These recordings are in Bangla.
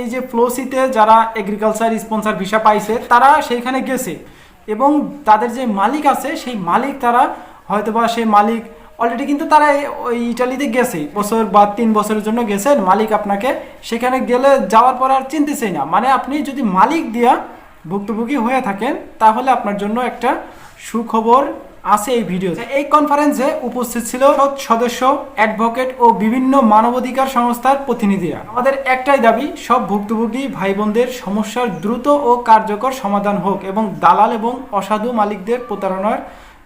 এই যে ফ্লোসিতে যারা এগ্রিকালচার স্পন্সর ভিসা পাইছে, তারা সেইখানে গেছে। এবং তাদের যে মালিক আছে, সেই মালিক তারা হয়তোবা সেই মালিক অলরেডি কিন্তু তারা ওই ইটালিতে গেছে। বছর বা তিন বছরের জন্য গেছেন, মালিক আপনাকে সেখানে গেলে যাওয়ার পর আর চিনতেছেই না। মানে আপনি যদি মালিক দিয়া ভুক্তভোগী হয়ে থাকেন, তাহলে আপনার জন্য একটা সুখবর আছে এই ভিডিও এই কনফারেন্সে উপস্থিত ছিল সদস্য অ্যাডভোকেট ও বিভিন্ন মানবাধিকার সংস্থার প্রতিনিধিরা। আমাদের একটাই দাবি, সব ভুক্তভোগী ভাই বোনদের সমস্যার দ্রুত ও কার্যকর সমাধান হোক এবং দালাল এবং অসাধু মালিকদের প্রতারণার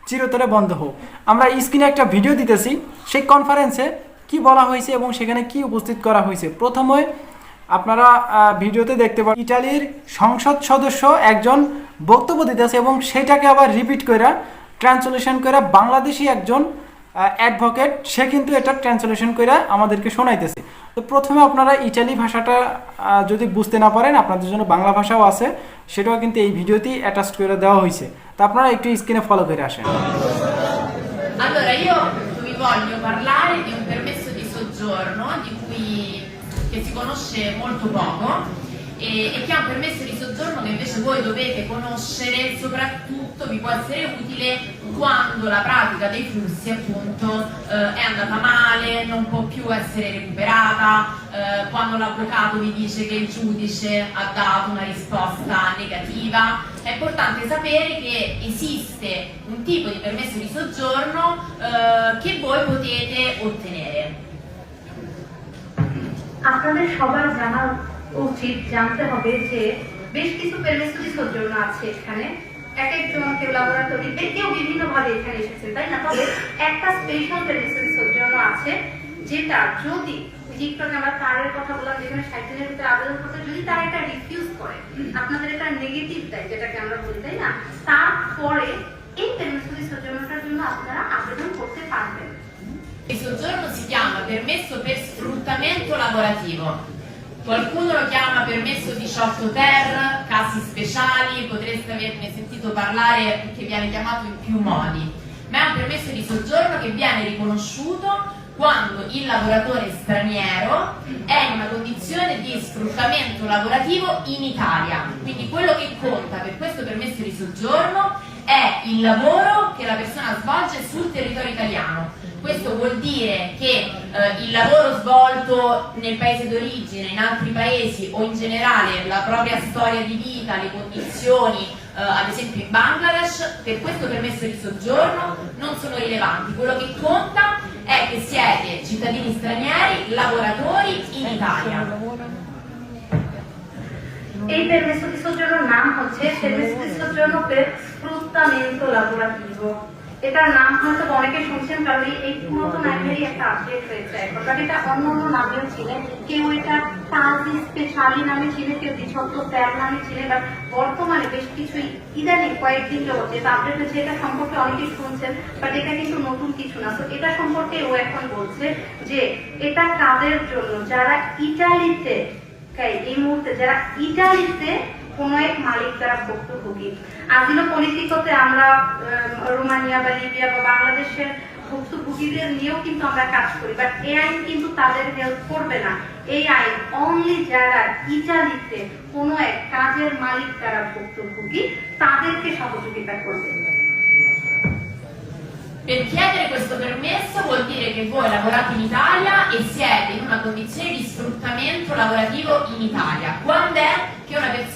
চিরতরে বন্ধ হোক। আমরা স্ক্রিনে একটা ভিডিও দিতেছি, সেই কনফারেন্সে কি বলা হয়েছে এবং সেখানে কি উপস্থিত করা হয়েছে। প্রথমে আপনারা ভিডিওতে দেখতে পাবেন ইটালির সংসদ সদস্য একজন বক্তব্য দিতেছে এবং সেটাকে আবার রিপিট করে ট্রান্সলেশন করে বাংলাদেশি একজন অ্যাডভোকেট সে কিন্তু এটা ট্রান্সলেশন করে আমাদেরকে শোনাইতেছে। তো প্রথমে আপনারা ইটালি ভাষাটা যদি বুঝতে না পারেন আপনাদের জন্য বাংলা ভাষাও আছে সেটাও কিন্তু এই ভিডিওতেই অ্যাটাচ করে দেওয়া হয়েছে তো আপনারা একটু স্ক্রিনে ফলো করে আসেন। Allora, io vi voglio parlare di un permesso di soggiorno di cui che si conosce molto poco e, e che è un permesso di soggiorno voi dovete conoscere, soprattutto vi può essere utile quando la pratica dei flussi appunto eh, è andata male, non può più essere recuperata, eh, quando l'avvocato vi dice che il giudice ha dato una risposta negativa. È importante sapere che esiste un tipo di permesso di soggiorno eh, che voi potete ottenere. আপনাদের সবার জানা উচিত জানতে হবে যে বেশ কিছু পেরমেসুদি সৌজন্য আছে এখানে। না? আছে তারপরে এই জন্য আপনারা আবেদন করতে পারবেন। Chiama permesso 18 ter, casi speciali, potreste averne sentito parlare che viene chiamato in più modi, ma è un permesso di soggiorno che viene riconosciuto quando il lavoratore straniero è in una condizione di sfruttamento lavorativo in Italia. Quindi quello che conta per questo permesso di soggiorno è il lavoro che la persona svolge sul territorio italiano. Questo vuol dire che eh, il lavoro svolto nel paese d'origine, in altri paesi o in generale la propria storia di vita, le condizioni, eh, ad esempio in Bangladesh, per questo permesso di soggiorno non sono rilevanti. Quello che conta è che siete cittadini stranieri, lavoratori in Italia. E il permesso di soggiorno NAM c'è il permesso di soggiorno per sfruttamento lavorativo. এটার নাম হয়তো অনেকে শুনছেন কারণ এই- পুরাতন আইনেরই একটা আপডেট হয়েছে। এখন বাট এটা অন্য অন্য নামেও ছিলেন কেউ এটা কাজি স্পেশালি নামে ছিলেন কেউ দ্বিছত্র ট্যাব নামে ছিলেন বাট বর্তমানে বেশ কিছু ইদানিং কয়েকদিন যাবত যেটা আপডেট হয়েছে, এটা সম্পর্কে অনেকেই শুনছেন বাট এটা কিন্তু নতুন কিছু না। তো এটা সম্পর্কে ও এখন বলছে যে এটা কাদের জন্য? যারা ইটালিতে, এই মুহূর্তে, যারা ইটালিতে কোন এক মালিক দ্বারা ভুক্তভোগী আজিলো পলিটিকতে আমরা আহ, রোমানিয়া বা লিবিয়া বা বাংলাদেশের ভুক্তভোগীদের নিয়েও কিন্তু আমরা কাজ করি বাট এই আইন কিন্তু তাদের হেল্প করবে না এই আইন অনলি যারা ইটালিতে কোন এক কাজের মালিক দ্বারা ভুক্তভোগী তাদেরকে সহযোগিতা করবে Per chiedere questo permesso vuol dire che voi lavorate in Italia e siete in una condizione di sfruttamento lavorativo in Italia. Quando è che una persona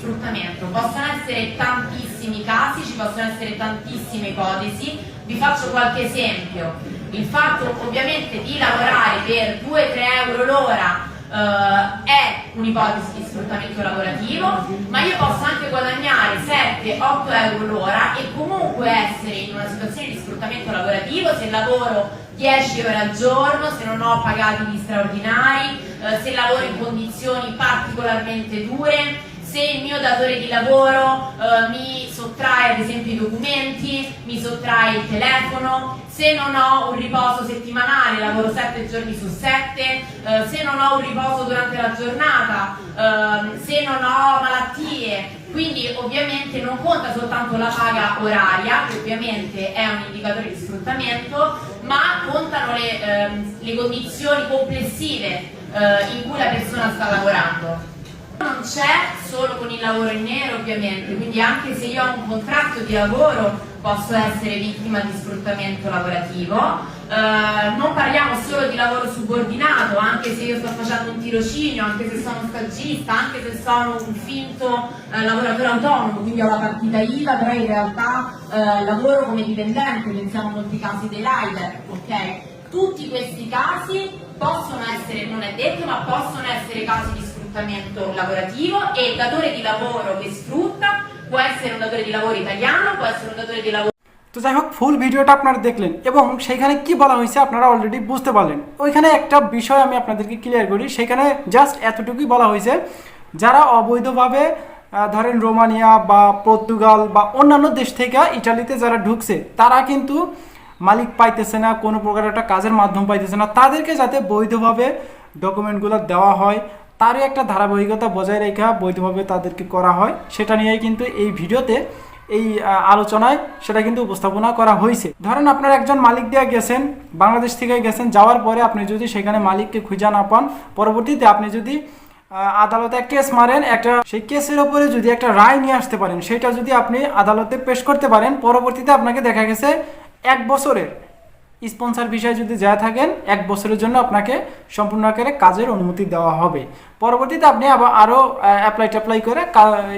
sfruttamento? Possono essere tantissimi casi, ci possono essere tantissime ipotesi. Vi faccio qualche esempio. Il fatto ovviamente di lavorare per 2-3 euro l'ora eh, è un'ipotesi di sfruttamento lavorativo, ma io posso anche guadagnare 7-8 euro l'ora e comunque essere in una situazione di sfruttamento lavorativo se lavoro 10 ore al giorno, se non ho pagati gli straordinari, eh, se lavoro in condizioni particolarmente dure, se il mio datore di lavoro eh, mi sottrae ad esempio i documenti, mi sottrae il telefono, se non ho un riposo settimanale, lavoro 7 giorni su 7, eh, se non ho un riposo durante la giornata, ehm, se non ho malattie, quindi ovviamente non conta soltanto la paga oraria, che ovviamente è un indicatore di sfruttamento, ma contano le, ehm, le condizioni complessive eh, in cui la persona sta lavorando. Non c'è solo con il lavoro in nero ovviamente, quindi anche se io ho un contratto di lavoro posso essere vittima di sfruttamento lavorativo. Eh, non parliamo solo di lavoro subordinato, anche se io sto facendo un tirocinio, anche se sono stagista, anche se sono un finto eh, lavoratore autonomo, quindi ho la partita IVA, però in realtà eh, lavoro come dipendente, pensiamo a molti casi dei rider, ok? Tutti questi casi possono essere, non è detto, ma possono essere casi di sfruttamento lavorativo e il datore di lavoro che sfrutta può essere un datore di lavoro italiano, può essere un datore di lavoro তো যাই হোক ফুল ভিডিওটা আপনারা দেখলেন এবং সেখানে কি বলা হয়েছে আপনারা অলরেডি বুঝতে পারলেন। ওইখানে একটা বিষয় আমি আপনাদেরকে ক্লিয়ার করি সেখানে জাস্ট এতটুকুই বলা হয়েছে যারা অবৈধভাবে ধরেন রোমানিয়া বা পর্তুগাল বা অন্যান্য দেশ থেকে ইটালিতে যারা ঢুকছে তারা কিন্তু মালিক পাইতেছে না কোনো প্রকার একটা কাজের মাধ্যম পাইতেছে না। তাদেরকে যাতে বৈধভাবে ডকুমেন্টগুলো দেওয়া হয় তারই একটা ধারাবাহিকতা বজায় রেখা বৈধভাবে তাদেরকে করা হয়। সেটা নিয়েই কিন্তু এই ভিডিওতে এই আলোচনায় সেটা কিন্তু উপস্থাপনা করা হয়েছে। ধরেন আপনার একজন মালিক দিয়ে গেছেন, বাংলাদেশ থেকে গেছেন, যাওয়ার পরে আপনি যদি সেখানে মালিককে খুঁজে না পান, পরবর্তীতে আপনি যদি আদালতে কেস মারেন, একটা, সেই কেসের ওপরে যদি একটা রায় নিয়ে আসতে পারেন, সেটা যদি আপনি আদালতে পেশ করতে পারেন, পরবর্তীতে আপনাকে দেখা গেছে এক বছরের স্পন্সর বিষয়ে যদি যা থাকেন, এক বছরের জন্য আপনাকে সম্পূর্ণ আকারে কাজের অনুমতি দেওয়া হবে। পরবর্তীতে আপনি আবার আরও অ্যাপ্লাই ট্যাপ্লাই করে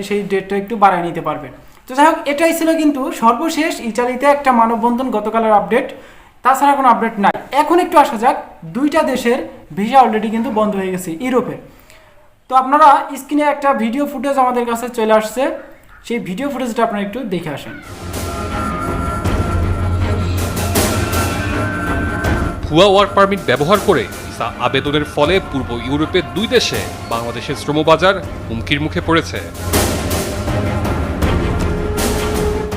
সেই ডেটটা একটু বাড়ায় নিতে পারবেন। তো যাই হোক, এটাই ছিল কিন্তু সর্বশেষ ইটালিতে একটা মানববন্ধন গতকালের আপডেট তাছাড়া কোনো আপডেট নাই। এখন একটু আসা যাক, দুইটা দেশের ভিসা অলরেডি কিন্তু বন্ধ হয়ে গেছে, ইউরোপে। তো আপনারা স্ক্রিনে একটা ভিডিও ফুটেজ আমাদের কাছে চলে আসছে। সেই ভিডিও ফুটেজটা আপনারা একটু দেখে আসেন। ভুয়া ওয়ার্ক পারমিট ব্যবহার করে ভিসা আবেদনের ফলে পূর্ব ইউরোপের দুই দেশে বাংলাদেশের শ্রমবাজার হুমকির মুখে পড়েছে।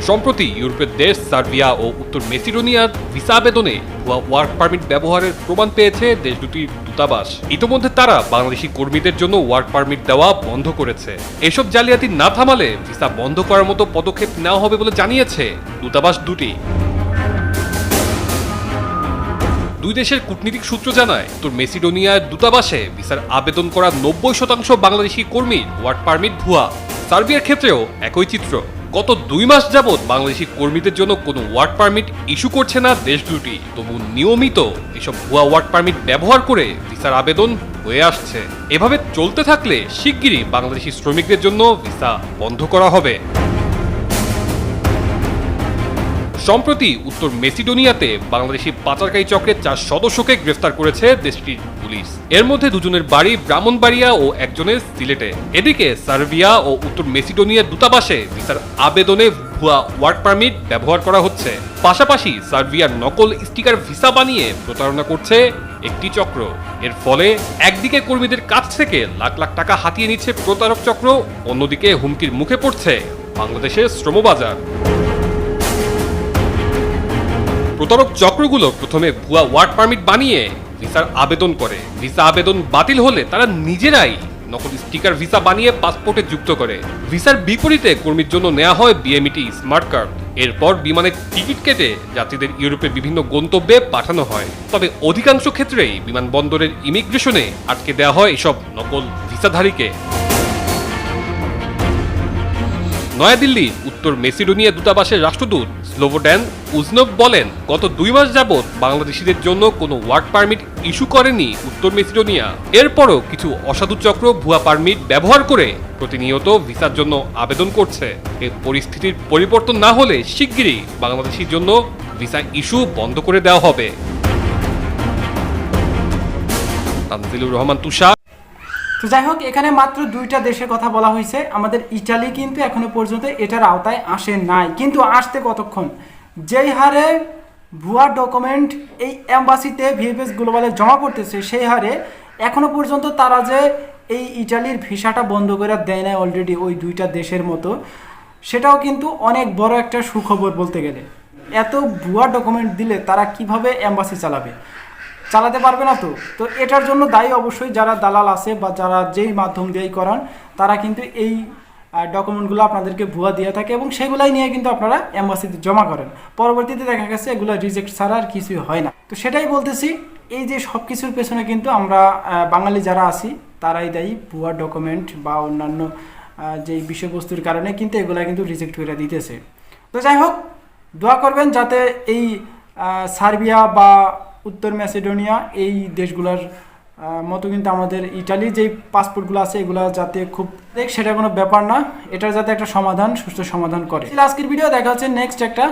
সম্প্রতি ইউরোপের দেশ সার্বিয়া ও উত্তর মেসিডোনিয়ার ভিসা আবেদনে ভুয়া ওয়ার্ক পারমিট ব্যবহারের প্রমাণ পেয়েছে দেশ দুটির দূতাবাস। ইতোমধ্যে তারা বাংলাদেশি কর্মীদের জন্য ওয়ার্ক পারমিট দেওয়া বন্ধ করেছে। এসব জালিয়াতি না থামালে ভিসা বন্ধ করার মতো পদক্ষেপ নেওয়া হবে বলে জানিয়েছে দূতাবাস দুটি। দুই দেশের কূটনীতিক সূত্র জানায়, উত্তর মেসিডোনিয়ার দূতাবাসে ভিসার আবেদন করা নব্বই শতাংশ বাংলাদেশি কর্মীর ওয়ার্ক পারমিট ভুয়া। সার্বিয়ার ক্ষেত্রেও একই চিত্র। গত দুই মাস যাবৎ বাংলাদেশি কর্মীদের জন্য কোনো ওয়ার্ক পারমিট ইস্যু করছে না দেশ দুটি। তবু নিয়মিত এসব ভুয়া ওয়ার্ক পারমিট ব্যবহার করে ভিসার আবেদন হয়ে আসছে। এভাবে চলতে থাকলে শিগগিরই বাংলাদেশি শ্রমিকদের জন্য ভিসা বন্ধ করা হবে। সম্প্রতি উত্তর মেসিডোনিয়াতে বাংলাদেশি পাচারকারী চক্রের চার সদস্যকে গ্রেফতার করেছে দেশটির পুলিশ। এর মধ্যে দুজনের বাড়ি ব্রাহ্মণবাড়িয়া ও একজনের সিলেটে। এদিকে সার্বিয়া ও উত্তর মেসিডোনিয়ার দূতাবাসে ভিসার আবেদনে ভুয়া ওয়ার্ক পারমিট ব্যবহার করা হচ্ছে। পাশাপাশি সার্বিয়ার নকল স্টিকার ভিসা বানিয়ে প্রতারণা করছে একটি চক্র। এর ফলে একদিকে কর্মীদের কাছ থেকে লাখ লাখ টাকা হাতিয়ে নিচ্ছে প্রতারক চক্র, অন্যদিকে হুমকির মুখে পড়ছে বাংলাদেশের শ্রমবাজার। প্রতারক চক্রগুলো প্রথমে ভুয়া ওয়ার্ক পারমিট বানিয়ে ভিসার আবেদন করে। ভিসা আবেদন বাতিল হলে তারা নিজেরাই নকল স্টিকার ভিসা বানিয়ে পাসপোর্টে যুক্ত করে। ভিসার বিপরীতে কর্মীর জন্য নেওয়া হয় বিএমইটি স্মার্ট কার্ড। এরপর বিমানের টিকিট কেটে যাত্রীদের ইউরোপের বিভিন্ন গন্তব্যে পাঠানো হয়। তবে অধিকাংশ ক্ষেত্রেই বিমানবন্দরের ইমিগ্রেশনে আটকে দেওয়া হয় এসব নকল ভিসাধারীকে। নয়াদিল্লি, উত্তর মেসিডোনিয়া দূতাবাসের রাষ্ট্রদূত স্লোভোড্যান উজনভ বলেন, গত দুই মাস যাবৎ বাংলাদেশিদের জন্য কোনো ওয়ার্ক পারমিট ইস্যু করেনি উত্তর মেসিডোনিয়া। এরপরও কিছু অসাধু চক্র ভুয়া পারমিট ব্যবহার করে প্রতিনিয়ত ভিসার জন্য আবেদন করছে। এ পরিস্থিতির পরিবর্তন না হলে শিগগিরই বাংলাদেশির জন্য ভিসা ইস্যু বন্ধ করে দেওয়া হবে। তানজিলুর রহমান তুষার তো যাই হোক, এখানে মাত্র দুইটা দেশের কথা বলা হয়েছে। আমাদের ইটালি কিন্তু এখনও পর্যন্ত এটার আওতায় আসে নাই। কিন্তু আসতে কতক্ষণ? যেই হারে ভুয়া ডকুমেন্ট এই অ্যাম্বাসিতে ভিএফএস গ্লোবালে জমা করতেছে সেই হারে এখনও পর্যন্ত তারা যে এই ইটালির ভিসাটা বন্ধ করে দেয় নাই অলরেডি ওই দুইটা দেশের মতো, সেটাও কিন্তু অনেক বড় একটা সুখবর বলতে গেলে। এত ভুয়া ডকুমেন্ট দিলে তারা কীভাবে অ্যাম্বাসি চালাবে? চালাতে পারবে না তো। তো এটার জন্য দায়ী অবশ্যই যারা দালাল আছে বা যারা যেই মাধ্যম দিয়েই করান, তারা কিন্তু এই ডকুমেন্টগুলো আপনাদেরকে ভুয়া দিয়ে থাকে এবং সেগুলাই নিয়ে কিন্তু আপনারা অ্যাম্বাসিতে জমা করেন। পরবর্তীতে দেখা গেছে এগুলো রিজেক্ট ছাড়া আর কিছুই হয় না। তো সেটাই বলতেছি, এই যে সব কিছুর পেছনে কিন্তু আমরা বাঙালি যারা আছি, তারাই দায়ী ভুয়া ডকুমেন্ট বা অন্যান্য যেই বিষয়বস্তুর কারণে কিন্তু এগুলা কিন্তু রিজেক্ট করে দিতেছে। তো যাই হোক, দোয়া করবেন যাতে এই সার্বিয়া বা উত্তর ম্যাসিডোনিয়া, এই দেশগুলোর মতো কিন্তু আমাদের ইটালি, যেই পাসপোর্টগুলো আছে, এগুলো যাতে খুব সেটা কোনো ব্যাপার না, এটার যাতে একটা সমাধান সুস্থ সমাধান করে। আজকের ভিডিও দেখা হচ্ছে নেক্সট একটা